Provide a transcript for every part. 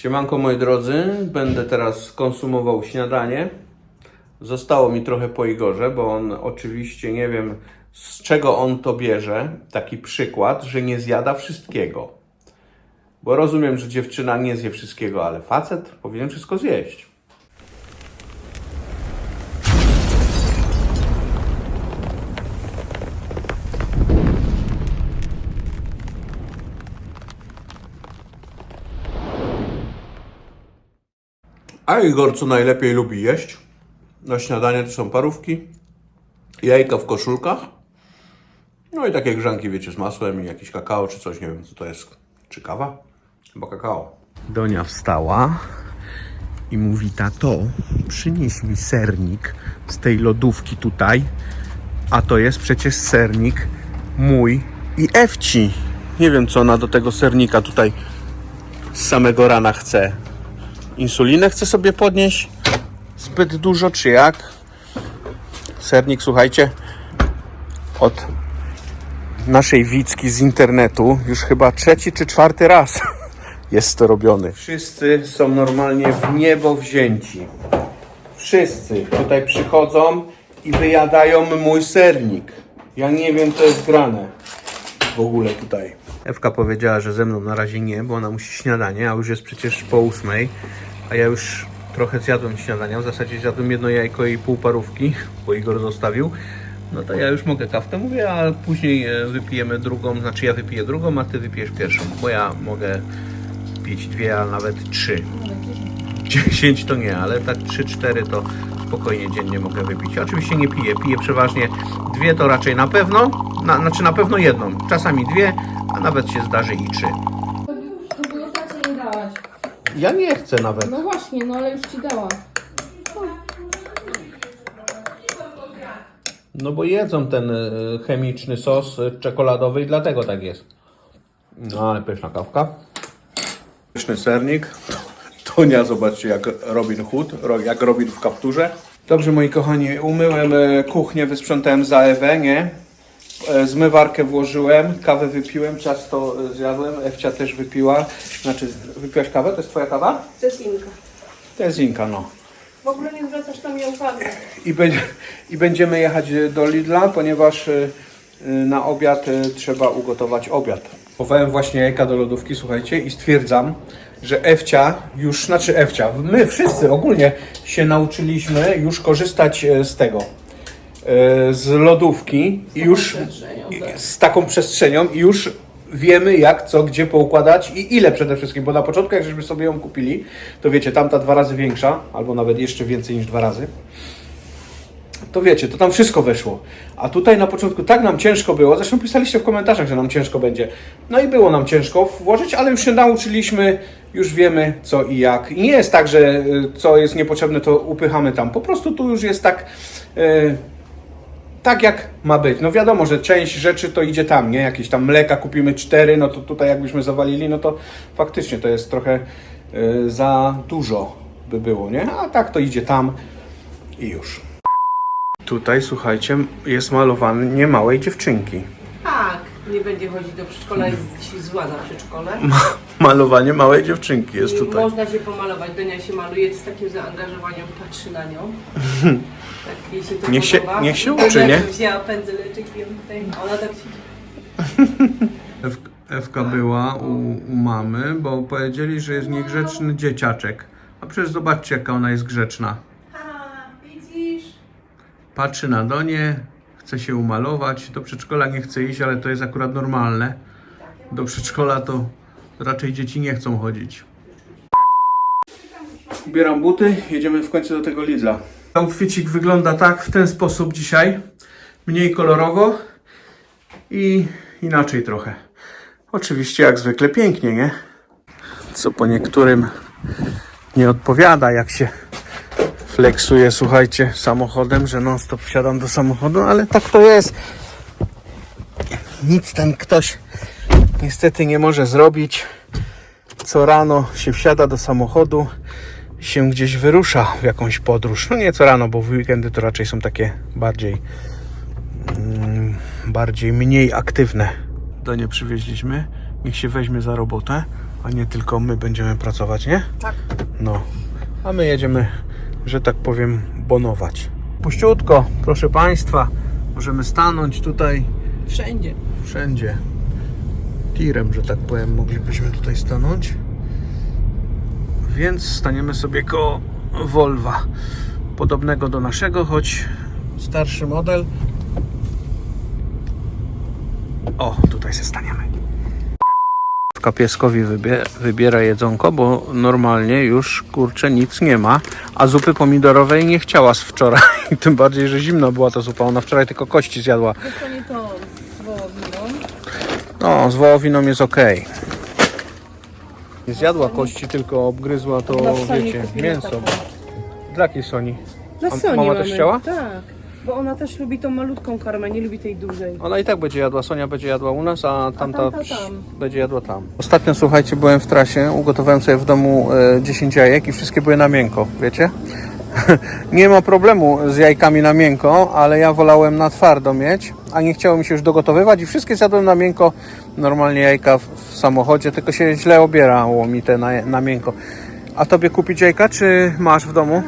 Siemanko moi drodzy, będę teraz konsumował śniadanie. Zostało mi trochę po Igorze, bo on oczywiście nie wiem z czego on to bierze. Taki przykład, że nie zjada wszystkiego. Bo rozumiem, że dziewczyna nie zje wszystkiego, ale facet powinien wszystko zjeść. A Igor co najlepiej lubi jeść? Na śniadanie to są parówki, jajka w koszulkach, no i takie grzanki, wiecie, z masłem i jakieś kakao czy coś, nie wiem co to jest. Czy kawa? Chyba kakao. Donia wstała i mówi, tato, przynieś mi sernik z tej lodówki tutaj, a to jest przecież sernik mój i Ewci. Nie wiem, co ona do tego sernika tutaj z samego rana chce. Insulinę chce sobie podnieść zbyt dużo, czy jak? Sernik, słuchajcie, od naszej Wicki z internetu już chyba trzeci czy czwarty raz jest to robiony. Wszyscy są normalnie w niebo wzięci. Wszyscy tutaj przychodzą i wyjadają mój sernik. Ja nie wiem, co jest grane w ogóle tutaj. Ewka powiedziała, że ze mną na razie nie, bo ona musi śniadanie, a już jest przecież po ósmej, a ja już trochę zjadłem śniadania. W zasadzie zjadłem jedno jajko i pół parówki, bo Igor zostawił. No to ja już mogę kawkę, mówię, a później e, wypijemy drugą, znaczy ja wypiję drugą, a ty wypijesz pierwszą, bo ja mogę pić dwie, a nawet trzy. 10 to nie, ale tak 3-4 to spokojnie dziennie mogę wypić. Oczywiście nie piję, piję przeważnie dwie to raczej na pewno, na, znaczy na pewno jedną, czasami dwie, a nawet się zdarzy i trzy. To było tacie nie dałaś. Ja nie chcę nawet. No właśnie, no ale już ci dała. No bo jedzą ten y, chemiczny sos y, czekoladowy i dlatego tak jest. No ale pyszna kawka. Pyszny sernik. Tonia, zobaczcie jak Robin Hood, jak Robin w kapturze. Dobrze moi kochani, umyłem e, kuchnię, wysprzątałem za Ewę, nie? E, Zmywarkę włożyłem, kawę wypiłem, ciasto e, zjadłem, Ewcia też wypiła. Znaczy, wypiłaś kawę? To jest twoja kawa? To jest Inka. To jest Inka, no. W ogóle nie zwracasz na mnie uwagi. I, będzie, I będziemy jechać do Lidla, ponieważ na obiad trzeba ugotować obiad. Chowałem właśnie jajka do lodówki, słuchajcie, i stwierdzam, że Ewcia już, znaczy Ewcia, my wszyscy ogólnie się nauczyliśmy już korzystać e, z tego, e, z lodówki i już i z taką przestrzenią i już wiemy jak, co, gdzie poukładać i ile przede wszystkim, bo na początku jak żeśmy sobie ją kupili, to wiecie, tamta dwa razy większa, albo nawet jeszcze więcej niż dwa razy, to wiecie, to tam wszystko weszło. A tutaj na początku tak nam ciężko było, zresztą pisaliście w komentarzach, że nam ciężko będzie. No i było nam ciężko włożyć, ale już się nauczyliśmy, już wiemy co i jak. I nie jest tak, że y, co jest niepotrzebne, to upychamy tam. Po prostu tu już jest tak, y, tak jak ma być. No wiadomo, że część rzeczy to idzie tam, nie? Jakieś tam mleka kupimy cztery, no to tutaj jakbyśmy zawalili, no to faktycznie to jest trochę y, za dużo by było, nie? A tak to idzie tam i już. Tutaj, słuchajcie, jest malowanie niemałej dziewczynki. Tak, nie będzie chodzić do przedszkola, jest zła na przedszkole. Malowanie małej dziewczynki jest tutaj. Można się pomalować. Donia się maluje z takim zaangażowaniem, patrzy na nią. Tak, jej się to Niech się- podoba. niech się uczy, nie? Wzięła pędzeleczek i tutaj, ona tak się... Ewka była u, u mamy, bo powiedzieli, że jest niegrzeczny dzieciaczek. A przecież zobaczcie, jaka ona jest grzeczna. Patrzy na Donię, chce się umalować. Do przedszkola nie chce iść, ale to jest akurat normalne. Do przedszkola to raczej dzieci nie chcą chodzić. Ubieram buty, jedziemy w końcu do tego Lidla. Outficik wygląda tak, w ten sposób dzisiaj. Mniej kolorowo i inaczej trochę. Oczywiście jak zwykle pięknie, nie? Co po niektórym nie odpowiada, jak się flexuje, słuchajcie, samochodem, że non stop wsiadam do samochodu, ale tak to jest. Nic ten ktoś niestety nie może zrobić. Co rano się wsiada do samochodu, się gdzieś wyrusza w jakąś podróż. No nie co rano, bo w weekendy to raczej są takie bardziej mm, bardziej mniej aktywne. Do nie przywieźliśmy. Niech się weźmie za robotę. a nie tylko my będziemy pracować, nie? Tak. No, a my jedziemy, że tak powiem, bonować. Puściutko, proszę Państwa, możemy stanąć tutaj Wszędzie. wszędzie. Tirem, że tak powiem, moglibyśmy tutaj stanąć. Więc staniemy sobie koło Volva. Podobnego do naszego, choć starszy model. O, tutaj się staniemy. Kapieskowi wybie, wybiera jedzonko, bo normalnie już kurczę nic nie ma, a zupy pomidorowej nie chciała z wczoraj. Tym bardziej, że zimna była ta zupa. Ona wczoraj tylko kości zjadła. Dostanie to z wołowiną. No, z wołowiną jest ok. Nie zjadła kości, tylko obgryzła to, wiecie, mięso. Dla jakiej Soni? Dla Soni mama też chciała? Tak. Bo ona też lubi tą malutką karmę, nie lubi tej dużej. Ona i tak będzie jadła, Sonia będzie jadła u nas, a tamta, tamta psz, tam. będzie jadła tam. Ostatnio, słuchajcie, byłem w trasie, ugotowałem sobie w domu e, 10 jajek i wszystkie były na miękko, wiecie? nie ma problemu z jajkami na miękko, ale ja wolałem na twardo mieć, a nie chciało mi się już dogotowywać i wszystkie zjadłem na miękko, normalnie jajka w, w samochodzie, tylko się źle obierało mi te na, na miękko. A tobie kupić jajka, czy masz w domu?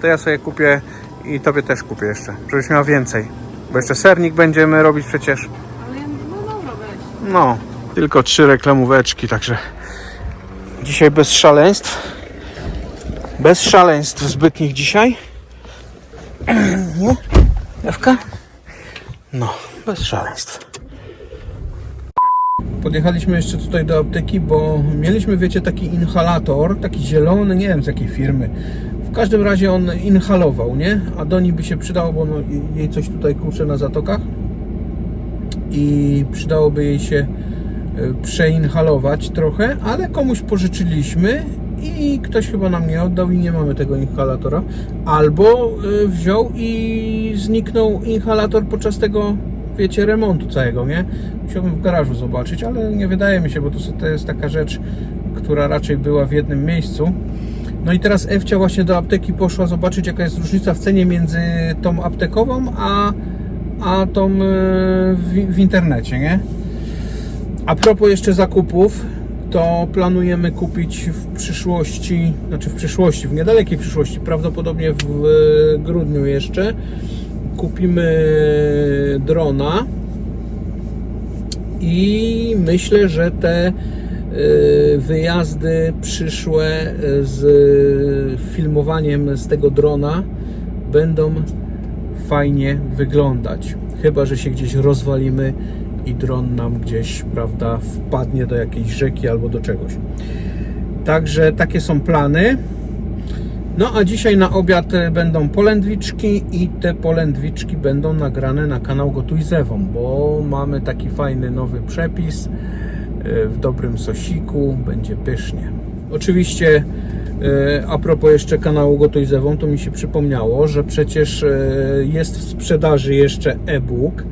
To ja sobie kupię i tobie też kupię jeszcze, żebyś miał więcej. Bo jeszcze sernik będziemy robić przecież. Ale no dobra, weź. No, tylko trzy reklamóweczki, także dzisiaj bez szaleństw. Bez szaleństw zbytnich dzisiaj. Nie? Ewka? No, bez szaleństw. Podjechaliśmy jeszcze tutaj do apteki, bo mieliśmy, wiecie, taki inhalator, taki zielony, nie wiem z jakiej firmy. W każdym razie on inhalował, nie? A Doni by się przydało, bo no, jej coś tutaj kurczę na zatokach i przydałoby jej się e, przeinhalować trochę, ale komuś pożyczyliśmy i ktoś chyba nam nie oddał i nie mamy tego inhalatora. Albo e, wziął i zniknął inhalator podczas tego, wiecie, remontu całego, nie? Musiałbym w garażu zobaczyć, ale nie wydaje mi się, bo to jest taka rzecz, która raczej była w jednym miejscu. No i teraz Ewcia właśnie do apteki poszła zobaczyć, jaka jest różnica w cenie między tą aptekową, a, a tą e, w, w internecie, nie? A propos jeszcze zakupów, to planujemy kupić w przyszłości, znaczy w przyszłości, w niedalekiej przyszłości, prawdopodobnie w grudniu jeszcze, kupimy drona i myślę, że te wyjazdy przyszłe e, z filmowaniem z tego drona będą fajnie wyglądać. Chyba, że się gdzieś rozwalimy i dron nam gdzieś, prawda, wpadnie do jakiejś rzeki albo do czegoś. Także takie są plany. No a dzisiaj na obiad będą polędwiczki i te polędwiczki będą nagrane na kanał Gotuj z Ewą, bo mamy taki fajny nowy przepis w dobrym sosiku, będzie pysznie. Oczywiście e, a propos jeszcze kanału Gotuj z Ewą, to mi się przypomniało, że przecież e, jest w sprzedaży jeszcze e-book,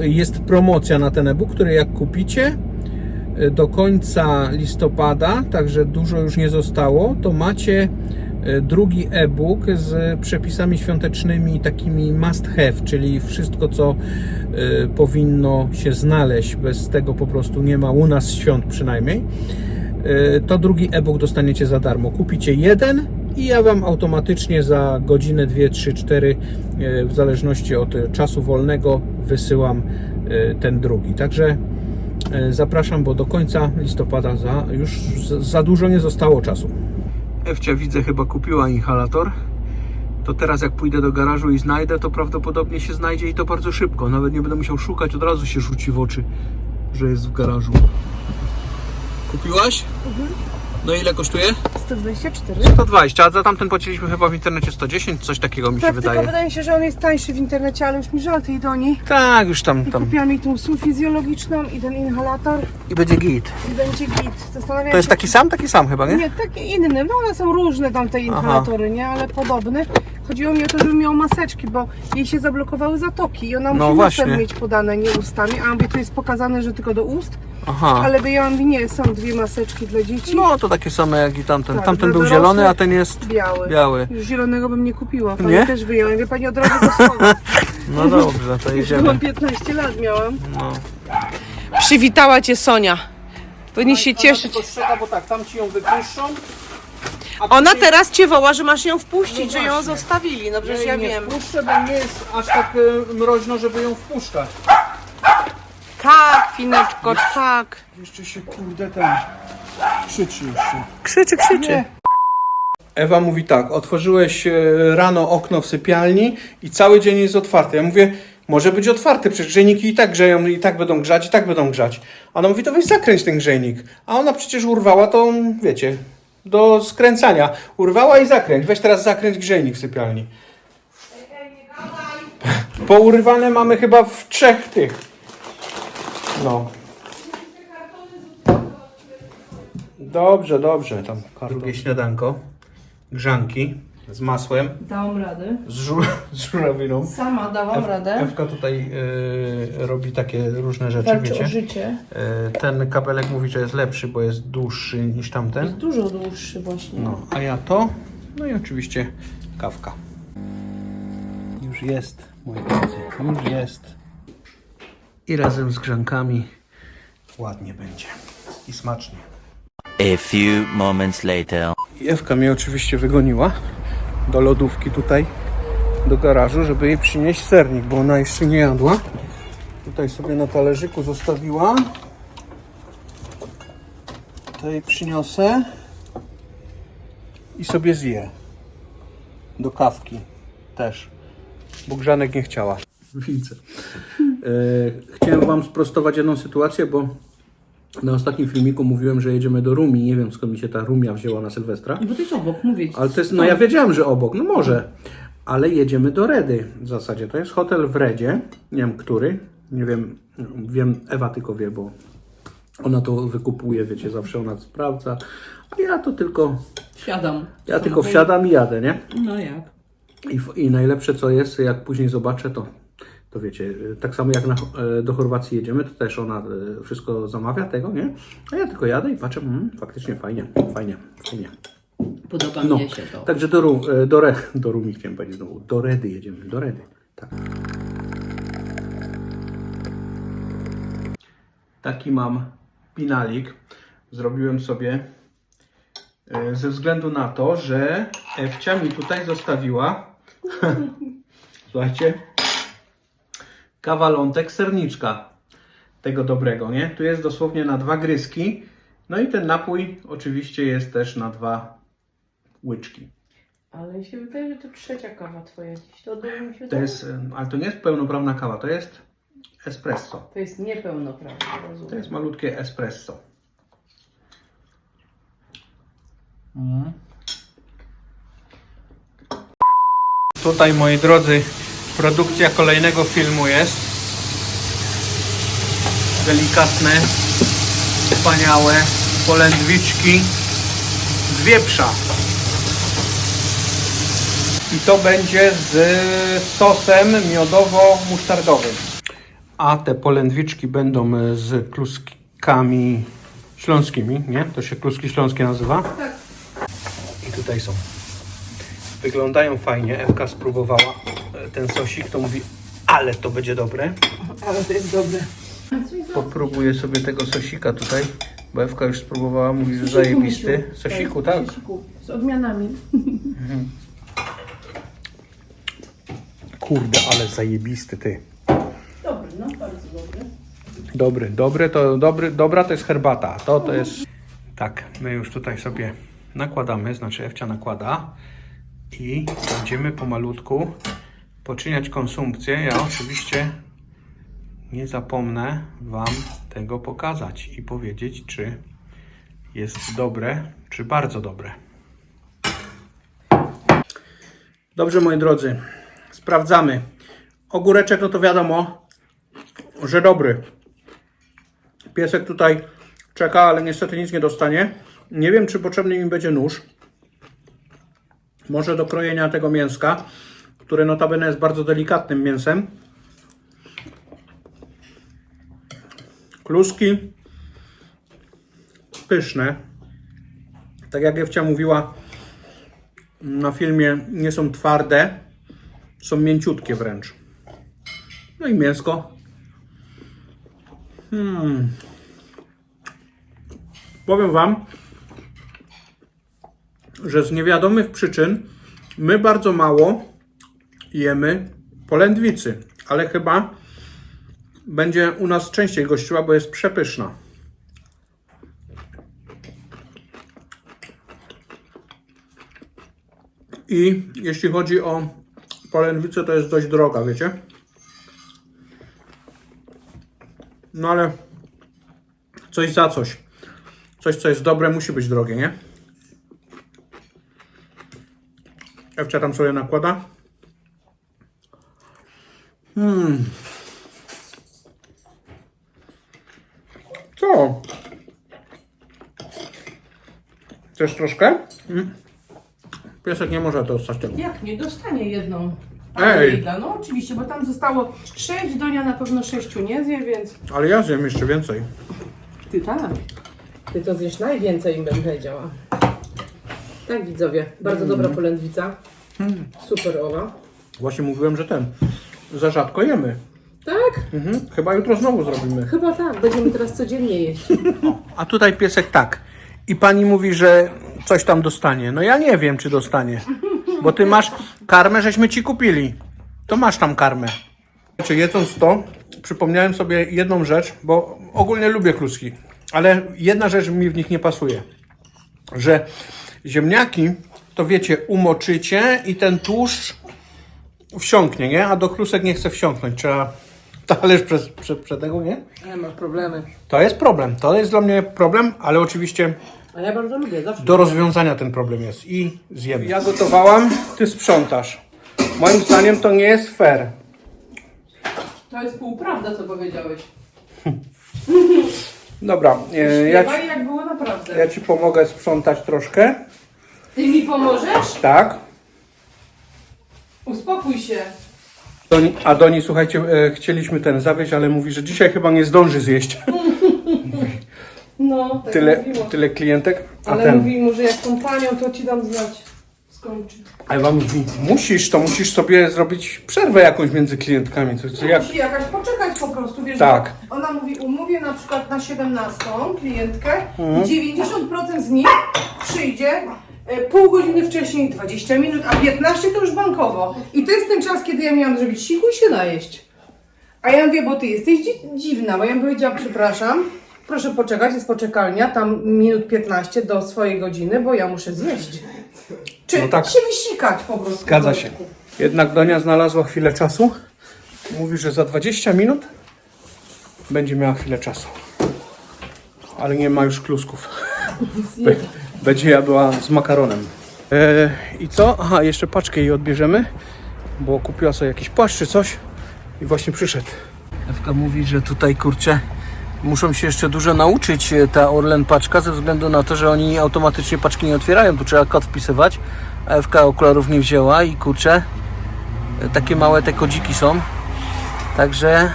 e, jest promocja na ten e-book, który jak kupicie do końca listopada, także dużo już nie zostało, to macie e, drugi e-book z przepisami świątecznymi takimi must have, czyli wszystko co e, powinno się znaleźć, bez tego po prostu nie ma u nas świąt przynajmniej. E, To drugi e-book dostaniecie za darmo. Kupicie jeden i ja Wam automatycznie za godzinę, dwie, trzy, cztery, e, w zależności od e, czasu wolnego, wysyłam e, ten drugi. Także E, Zapraszam, bo do końca listopada za, już za dużo nie zostało czasu. Ewcia widzę chyba kupiła inhalator. To teraz jak pójdę do garażu i znajdę, to prawdopodobnie się znajdzie i to bardzo szybko. Nawet nie będę musiał szukać, od razu się rzuci w oczy, że jest w garażu. Kupiłaś? No ile kosztuje? 124. 120, a za tamten płaciliśmy chyba w internecie 110, coś takiego mi się Tak, tylko wydaje. wydaje mi się, że on jest tańszy w internecie, ale już mi żal tej doni. Tak, już tam, I tam. kupiłam jej tą sól fizjologiczną i ten inhalator I będzie git. i będzie git. Zastanawiam To jest się, taki sam, taki sam chyba, nie? Nie, takie inne. No one są różne tam te inhalatory, nie? Ale podobne. Chodziło mi o to, żeby miał maseczki, bo jej się zablokowały zatoki i ona No musi nosem mieć podane, nie ustami. A mówię, tu jest pokazane, że tylko do ust, Aha. ale wyjęłam nie, są dwie maseczki dla dzieci. No to takie same jak i tamten. Tak, tamten był zielony, a ten jest Biały. biały. Już zielonego bym nie kupiła, pani Nie? też wyjęłam. Wie pani od razu schowa. No dobrze, to Już jedziemy. byłam 15 lat miałam. No. Przywitała cię Sonia. Powinni się cieszyć. Bo tak, tam ci ją wypuszczą. Ona teraz cię woła, że masz ją wpuścić, No że ją zostawili. No przecież jej ja nie wiem. wpuszczę, bo nie jest aż tak e, mroźno, żeby ją wpuszczać. Tak, Fineczko, tak. Jeszcze się kurde ten krzyczy jeszcze. Krzyczy, krzyczy. Ewa mówi tak, otworzyłeś e, rano okno w sypialni i cały dzień jest otwarty. Ja mówię, może być otwarty, przecież grzejniki i tak grzeją, i tak będą grzać, i tak będą grzać. A ona mówi, to weź zakręć ten grzejnik. A ona przecież urwała to, wiecie, do skręcania. Urwała i zakręć. Weź teraz zakręć grzejnik w sypialni. Pourywane mamy chyba w trzech tych. No. Dobrze, dobrze. Tam drugie śniadanko. Grzanki z masłem, Dałam radę. z, żur, z żurawiną. Sama dałam radę. Ewka tutaj y, robi takie różne rzeczy, Walczy o wiecie. życie. Y, ten kabelek mówi, że jest lepszy, bo jest dłuższy niż tamten. Jest dużo dłuższy właśnie. No, a ja to, no i oczywiście kawka. Już jest, moi drodzy, już jest. I razem z grzankami ładnie będzie i smacznie. A few moments later. I Ewka mnie oczywiście wygoniła do lodówki tutaj, do garażu, żeby jej przynieść sernik, bo ona jeszcze nie jadła. Tutaj sobie na talerzyku zostawiła. Jej przyniosę i sobie zje. Do kawki też, bo grzanek nie chciała. Widzę. E, chciałem Wam sprostować jedną sytuację, bo na ostatnim filmiku mówiłem, że jedziemy do Rumi. Nie wiem skąd mi się ta Rumia wzięła na Sylwestra. Bo to jest obok, mówię ci. Ale to jest, no ja wiedziałem, że obok, no może. Ale jedziemy do Redy w zasadzie. To jest hotel w Redzie, nie wiem który, nie wiem, wiem, Ewa tylko wie, bo ona to wykupuje, wiecie, zawsze ona sprawdza, a ja to tylko, Siadam. ja tylko wsiadam i jadę, nie? No jak? I, I najlepsze co jest, jak później zobaczę, to, to wiecie, tak samo jak na, e, do Chorwacji jedziemy, to też ona e, wszystko zamawia tego, nie? A ja tylko jadę i patrzę, mm, faktycznie fajnie, fajnie, fajnie. Podoba No, mnie się to. także do, Ru, e, do, Re, do Rumi chciałem powiedzieć znowu. Do Redy jedziemy, do Redy. Tak. Taki mam pinalik. Zrobiłem sobie ze względu na to, że Ewcia mi tutaj zostawiła słuchajcie kawalątek serniczka tego dobrego, nie? Tu jest dosłownie na dwa gryzki. No i ten napój oczywiście jest też na dwa łyczki. Ale się wydaje, że to trzecia kawa twoja dziś. To mi się To tak? jest, ale to nie jest pełnoprawna kawa, to jest espresso. To jest niepełnoprawne, rozumiem. To jest malutkie espresso. Mm. Tutaj, moi drodzy, produkcja kolejnego filmu jest. Delikatne, wspaniałe polędwiczki z wieprza. I to będzie z sosem miodowo-musztardowym. A te polędwiczki będą e, z kluskami śląskimi, nie? To się kluski śląskie nazywa? Tak. I tutaj są. Wyglądają fajnie. Ewka spróbowała ten sosik, to mówi, ale to będzie dobre. Ale to jest dobre. Popróbuję sobie tego sosika tutaj, bo Ewka już spróbowała, mówi, że zajebisty. Sosiku, tak? Sosiku, z odmianami. Kurde, ale zajebisty ty. Dobry, no bardzo dobry. Dobry, dobry to dobry, dobra to jest herbata. To to jest. Tak, my już tutaj sobie nakładamy, znaczy Ewcia nakłada i będziemy pomalutku poczyniać konsumpcję. Ja oczywiście nie zapomnę Wam tego pokazać i powiedzieć, czy jest dobre, czy bardzo dobre. Dobrze, moi drodzy, sprawdzamy. Ogóreczek, no to wiadomo, że dobry. Piesek tutaj czeka, ale niestety nic nie dostanie. Nie wiem, czy potrzebny mi będzie nóż. Może do krojenia tego mięska, które notabene jest bardzo delikatnym mięsem. Kluski pyszne. Tak jak Ewcia mówiła na filmie, nie są twarde, są mięciutkie wręcz. No i mięsko powiem Wam, że z niewiadomych przyczyn my bardzo mało jemy polędwicy, ale chyba będzie u nas częściej gościła, bo jest przepyszna. I jeśli chodzi o polędwicę, to jest dość droga, wiecie? No ale coś za coś. Coś, co jest dobre, musi być drogie, nie? Ewcia tam sobie nakłada. Hmm. Co? Chcesz troszkę? Mm. Piesek nie może dostać tego. Jak nie, dostanie jedną. Ej. No oczywiście, bo tam zostało sześć, Donia na pewno sześciu nie zje, więc... Ale ja zjem jeszcze więcej. Ty tak. Ty to zjesz najwięcej, im bym powiedziała. Tak, widzowie. Bardzo dobra polędwica. Super owa. Właśnie mówiłem, że ten. Za rzadko jemy. Tak? Mhm. Chyba jutro znowu zrobimy. Chyba tak. Będziemy teraz codziennie jeść. A tutaj piesek tak. I pani mówi, że coś tam dostanie. No ja nie wiem, czy dostanie. Bo ty masz karmę, żeśmy ci kupili. To masz tam karmę. Znaczy, jedząc to, przypomniałem sobie jedną rzecz, bo ogólnie lubię kluski, ale jedna rzecz mi w nich nie pasuje. Że ziemniaki, to wiecie, umoczycie i ten tłuszcz wsiąknie, nie? A do klusek nie chce wsiąknąć. Trzeba talerz przez, przez, przez tego, nie? Ale masz problemy. To jest problem. To jest dla mnie problem, ale oczywiście A ja bardzo lubię, zawsze. do rozwiązania ten problem jest i zjemy. Ja gotowałam, ty sprzątasz. Moim zdaniem to nie jest fair. To jest półprawda, co powiedziałeś. Dobra, e, ja, ci, jak było naprawdę. ja ci pomogę sprzątać troszkę. Ty mi pomożesz? Tak. Uspokój się. Doni, a Doni, słuchajcie, e, chcieliśmy ten zawieźć, ale mówi, że dzisiaj chyba nie zdąży zjeść. No, tak Tyle, mówiło. tyle klientek. A Ale ten. mówi mu, że jak tą panią, to ci dam znać. Skończy. A Ewa mówi, musisz, to musisz sobie zrobić przerwę jakąś między klientkami. To, to jak? Musi jakaś poczekać po prostu, wiesz, Tak. bo ona mówi, umówię na przykład na 17 klientkę Mhm. i 90% z nich przyjdzie pół godziny wcześniej, 20 minut, a 15 to już bankowo. I to jest ten czas, kiedy ja miałam zrobić siku i się najeść. A ja mówię, bo ty jesteś dzi- dziwna, bo ja bym powiedziała, przepraszam, proszę poczekać, jest poczekalnia, tam minut 15 do swojej godziny, bo ja muszę zjeść. Czy No tak. się wysikać po prostu. Zgadza się. Jednak Donia znalazła chwilę czasu. Mówi, że za 20 minut będzie miała chwilę czasu. Ale nie ma już klusków. Będzie jadła z makaronem. E, I co? Aha, jeszcze paczkę jej odbierzemy, bo kupiła sobie jakiś płaszcz czy coś i właśnie przyszedł. Ewka mówi, że tutaj kurczę muszą się jeszcze dużo nauczyć e, ta Orlen paczka ze względu na to, że oni automatycznie paczki nie otwierają, tu trzeba kod wpisywać. Ewka okularów nie wzięła i kurczę e, takie małe te kodziki są. Także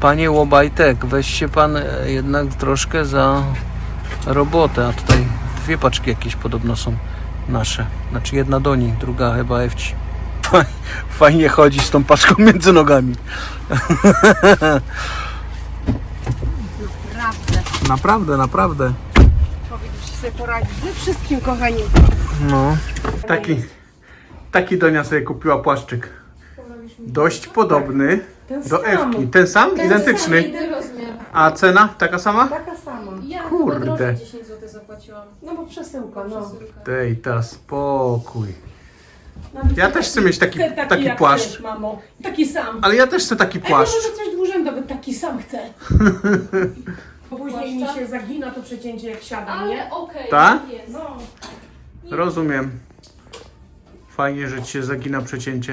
Panie Łobajtek, weź się pan e, jednak troszkę za robotę, a tutaj dwie paczki jakieś podobno są nasze. Znaczy jedna do niej, druga chyba Ewci. Fajnie chodzi z tą paczką między nogami. Naprawdę. Naprawdę, naprawdę. Powinniście sobie poradzić ze wszystkim, kochani. No. Taki, taki Donia sobie kupiła płaszczyk. Dość podobny Ten do. Ewki. Ten sam? Identyczny. A cena taka sama? Taka sama. Ja Kurde. chyba drożej 10 zł zapłaciłam. No bo przesyłka, no. Przesyłka. Dej ta spokój. Nawet Ja też chcę mieć taki, chcę taki, taki jak płaszcz. Chcesz, mamo. Taki sam. Ale ja też chcę taki Ej, płaszcz. może coś dłużędowy, taki sam chcę. Bo później mi się zagina to przecięcie jak siadam, nie? Ale okej, Tak? jest. No. Rozumiem. Fajnie, że ci się zagina przecięcie.